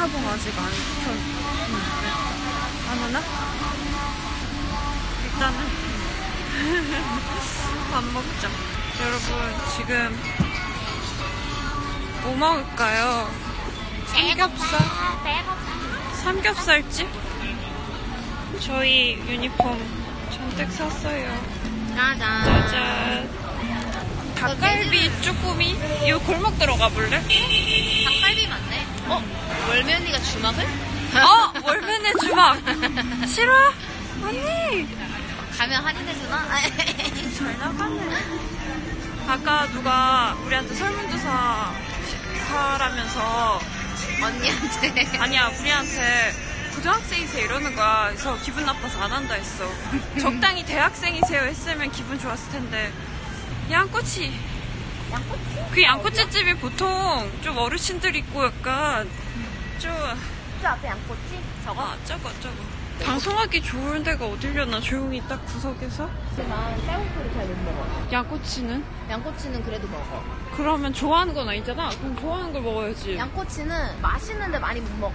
타봉 아직 안 편. 응. 안 오나? 일단은 밥 먹자. 여러분 지금 뭐 먹을까요? 삼겹살? 삼겹살집? 저희 유니폼 잔뜩 샀어요. 짜잔. 짜잔. 닭갈비 쭈꾸미? 이 골목 들어가 볼래? 닭갈비 맞네. 어? 월미 언니가 주먹을? 어! 월면의 주막! 싫어? 언니! 가면 할인해주나? 잘 나가네. 아까 누가 우리한테 설문조사 하라면서 언니한테. 아니야 우리한테 고등학생이세요 이러는 거야. 그래서 기분 나빠서 안 한다 했어. 적당히 대학생이세요 했으면 기분 좋았을 텐데 양꼬치. 그 양꼬치 집이 보통 좀 어르신들 있고 약간 좀 저 앞에 양꼬치? 저거? 아, 저거 저거. 방송하기 좋은 데가 어디려나 조용히 딱 구석에서 난 쌀국수를 잘 못 먹어. 양꼬치는 양꼬치는 그래도 먹어. 그러면 좋아하는 건 아니잖아. 그럼 좋아하는 걸 먹어야지. 양꼬치는 맛있는데 많이 못 먹어.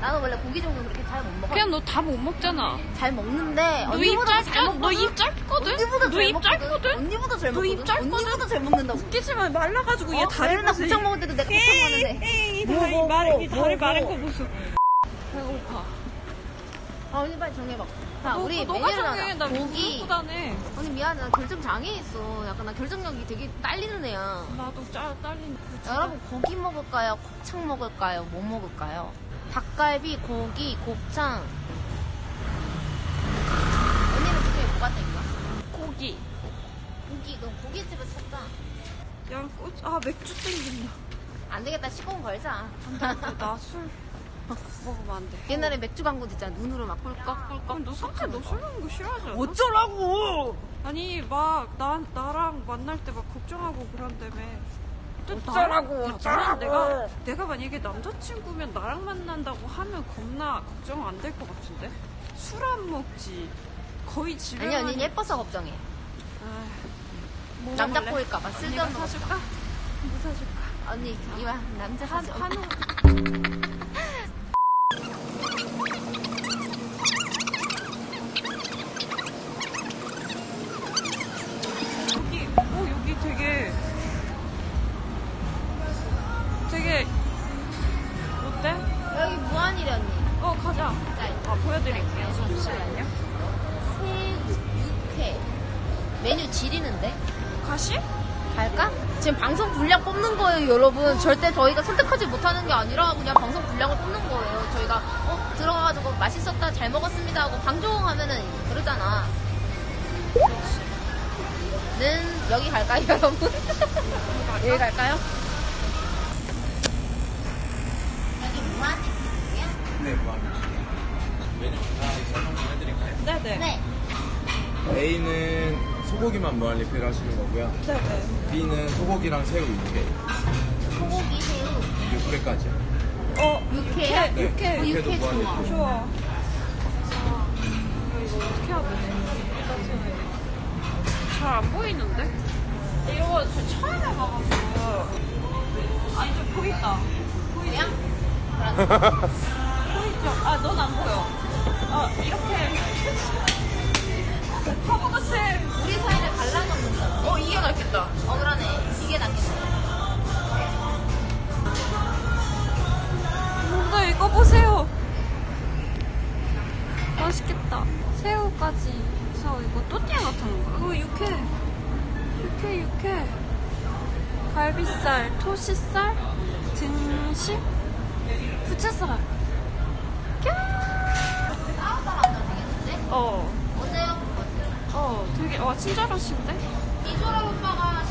나는 원래 고기 종류 그렇게 잘 못 먹어. 그냥 너 다 못 먹잖아. 잘 먹는데 너 입 언니보다 잘 짧, 먹거든. 너입 짧거든? 언니보다 너 잘 입 먹거든. 짧거든? 언니보다 잘 너입 먹거든. 짧거든? 언니보다 잘 먹는다고. 웃기지 마. 말라가지고 얘 어? 다리 맨날. 곱창 먹을 때도 내가 곱창 먹는데. 에이, 뭐, 다리 뭐, 마른, 뭐, 이 다리 뭐, 마른 뭐. 거 보소. 배고파. 아 언니 빨리 정해봐. 자 너, 우리 너가 메뉴를 정해. 하자. 나 고기. 고기. 다네 언니 미안해 나 결정 장애 있어. 약간 나 결정력이 되게 딸리는 애야. 나도 짜, 딸린. 여러분 고기 먹을까요? 곱창 먹을까요? 뭐 먹을까요? 닭갈비, 고기, 곱창. 언니는 그중에 뭐가 땡겨? 고기. 고기 그럼 고깃집을 찾자. 양꼬치. 아, 맥주 땡긴다. 안 되겠다 시공 걸자. 나 술 먹으면 안 돼. 옛날에 맥주 광고도 있잖아. 눈으로 막 꿀꺽꿀꺽. 너 상태 너술 먹는 거 싫어하지 않아? 어쩌라고? 아니 막 나, 나랑 만날 때 막 걱정하고 그런다며 어쩌라고, 야, 어쩌라고. 내가, 내가 만약에 남자친구면 나랑 만난다고 하면 겁나 걱정 안 될 것 같은데 술 안 먹지 거의 집에 아니 언니 예뻐서 걱정해. 뭐 남자 언니가 쓸데없는 거. 사줄까? 뭐 사줄까? 언니 이와 남자 한, 사줘. 한우 어, 가자. 자, 아, 보여드릴게요. 잠시만요. 새우, 육회. 메뉴 지리는데? 가시? 갈까? 지금 방송 분량 뽑는 거예요, 여러분. 절대 저희가 선택하지 못하는 게 아니라 그냥 방송 분량을 뽑는 거예요. 저희가 어 들어가가지고 맛있었다, 잘 먹었습니다 하고 방종하면은 그러잖아. 는 여기 갈까요, 여러분? 여기 갈까요? 여기 무한리필이에요? 네, 무한리필. 메뉴 하나씩 설명 좀 해드릴까요? 네네. 네. A는 소고기만 무한리필 하시는 거고요. 네네. B는 소고기랑 새우 6개, 소고기, 새우, 6회까지. 어, 육회요? 네, 육회. 어, 육회도 육회 좋아. 무한리필. 좋아. 아, 이거 어떻게 해야 되지? 잘 안 보이는데? 이거 저 처음에 봐가지고. 아, 이제 보인다. 보이죠? 보이죠? 아, 넌 안 보여. 아, 이렇게. 같아. 우리 사이를 갈라놓는다. 어, 이게 낫겠다. 어, 그러네. 이게 낫겠네. 뭔가 이거 보세요. 맛있겠다. 새우까지 해서 이거 또띠아 같은 거. 이거 육회. 육회, 육회. 갈비살, 토시살, 등심, 부채살. 되겠는데? 어, 어때요? 어, 되게, 와, 친절하신데? 이소라 오빠가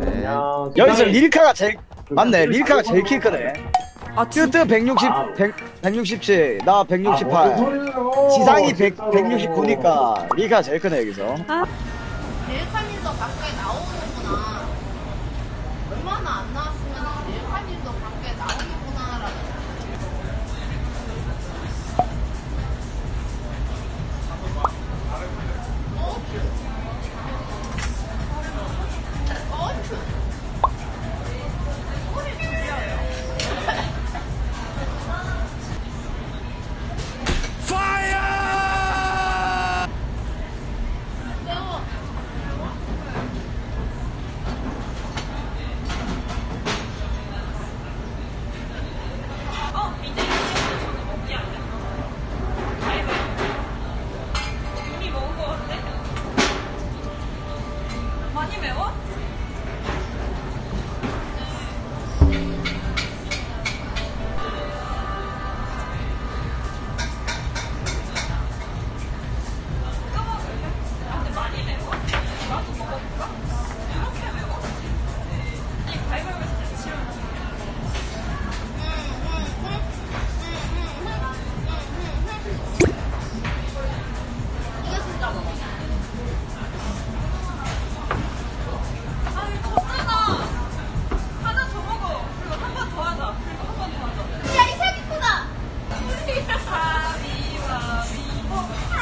네. 여기서 릴카가 제일 맞네. 릴카가 제일 키 크네. 아 뚜뚜 160 100, 167, 나 168. 지상이 100, 169니까 리가 제일 크네 여기서. 릴카님도 밖에 나오는 ハービーワービ。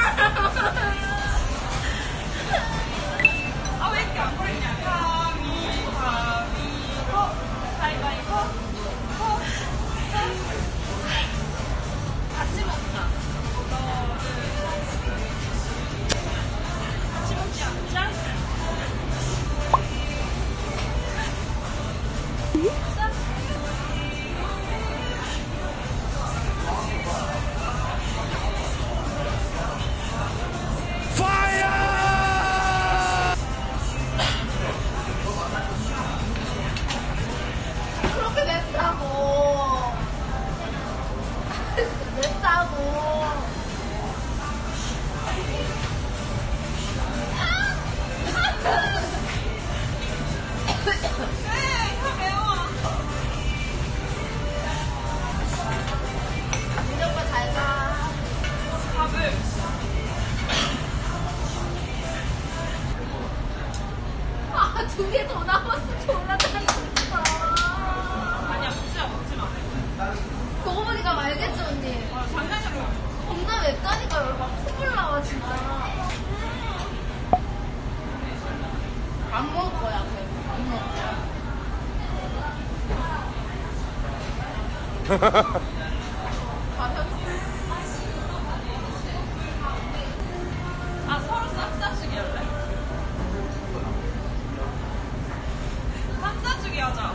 아, 두 개 더 남았어. 졸라 짜증나. 아니야, 먹지 마, 먹지 마. 그거 보니까 말겠지, 언니. 아, 장난으로. 겁나 맵다니까, 막 콧물 나와, 진짜. 안 먹을 거야. 안 먹을 거야. 아, 서로 쌈싸주기 할래? 쌈싸주기 하자.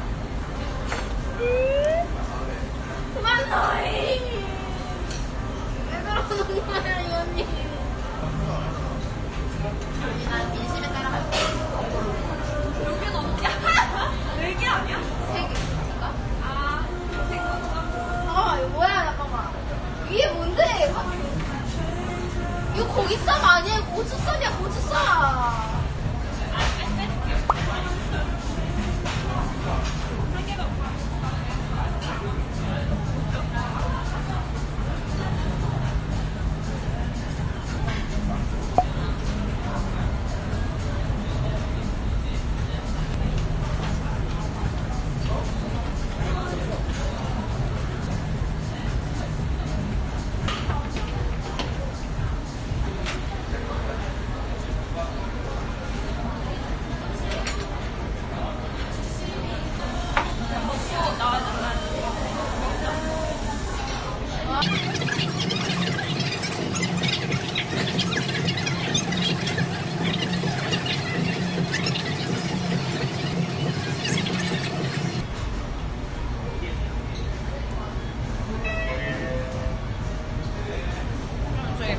고기쌈 아니야? 고추쌈이야, 고추쌈.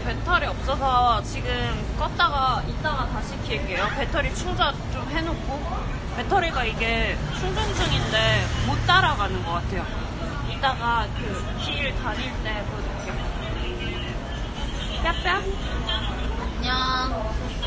배터리 없어서 지금 껐다가 이따가 다시 킬게요. 배터리 충전 좀 해놓고 배터리가 이게 충전 중인데 못 따라가는 것 같아요. 이따가 그 길 다닐 때 보여드릴게요. 뺨뺨. 안녕.